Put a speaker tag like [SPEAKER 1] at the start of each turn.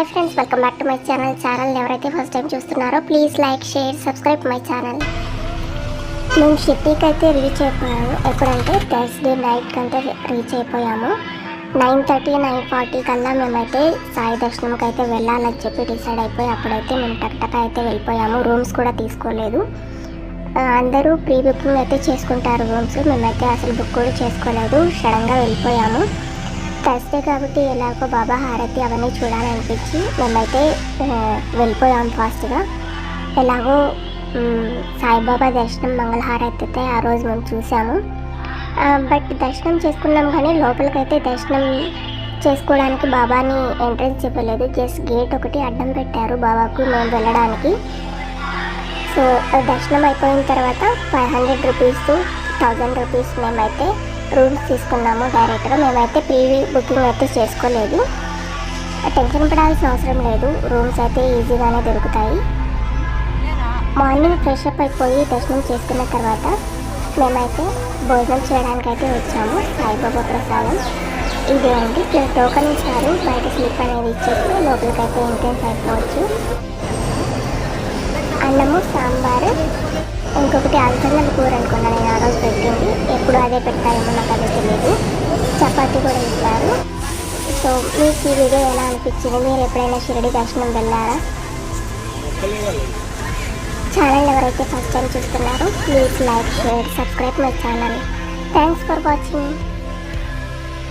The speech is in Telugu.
[SPEAKER 1] Hi friends welcome back to my channel. Channel ఎవరైతే ఫస్ట్ టైం చూస్తున్నారో please like share subscribe my channel. మేము షిట్టీకి అయితే రీచ్ అయిపోయాము ఎప్పుడంటే థర్స్డే నైట్కి కంటే రీచ్ అయిపోయాము. నైన్ థర్టీ నైన్ ఫార్టీ కల్లా మేమైతే సాయి దర్శనంకి అయితే వెళ్ళాలని చెప్పి డిసైడ్ అయిపోయి అప్పుడైతే మేము టక్టక్ అయితే వెళ్ళిపోయాము. రూమ్స్ కూడా తీసుకోలేదు. అందరూ ప్రీ బుకింగ్ అయితే చేసుకుంటారు రూమ్స్ మేమైతే అసలు బుక్ కూడా చేసుకోలేదు. సడన్గా వెళ్ళిపోయాము. థర్స్డే కాబట్టి ఎలాగో బాబా హారతి అవన్నీ చూడాలనిపించి మేమైతే వెళ్ళిపోయాం ఫాస్ట్గా ఎలాగో సాయిబాబా దర్శనం మంగళహారతి అయితే ఆ రోజు మేము చూసాము. బట్ దర్శనం చేసుకున్నాం కానీ లోపలికైతే దర్శనం చేసుకోవడానికి బాబాని ఎంట్రన్స్ చెప్పలేదు జస్ట్ గేట్ ఒకటి అడ్డం పెట్టారు బాబాకు మేము వెళ్ళడానికి. సో దర్శనం అయిపోయిన తర్వాత five hundred rupees thousand rupees మేమైతే రూమ్స్ తీసుకున్నాము. డైరెక్ట్గా మేమైతే ప్రీ బుకింగ్ అయితే చేసుకోలేదు. టెన్షన్ పడాల్సిన అవసరం లేదు. రూమ్స్ అయితే ఈజీగానే దొరుకుతాయి. మార్నింగ్ ఫ్రెష్ అప్ అయిపోయి దర్శనం చేసుకున్న తర్వాత మేమైతే భోజనం చేయడానికి అయితే వచ్చాము. సాయిబాబా ప్రసాదం. ఇదే అండి. టోకన్ ఇచ్చారు. బయట స్లిప్ అనేది ఇచ్చేసి లోపలికైతే ఎంట్రెన్స్ అయిపోవచ్చు. అన్నము సాంబారు ఇంకొకటి అలసందల కూర అనుకున్నాను నేను ఎప్పుడు అదే పెట్టారేమో నాకు అది తెలియదు. చపాతీ కూడా ఇస్తారు సో మీకు ఈ వీడియో ఎలా అనిపించింది? మీరు ఎప్పుడైనా షిరడి దర్శనం వెళ్ళారా? ఛానల్ ఎవరైతే ఫస్ట్ టైం చూస్తున్నారో please like share subscribe my channel thanks for watching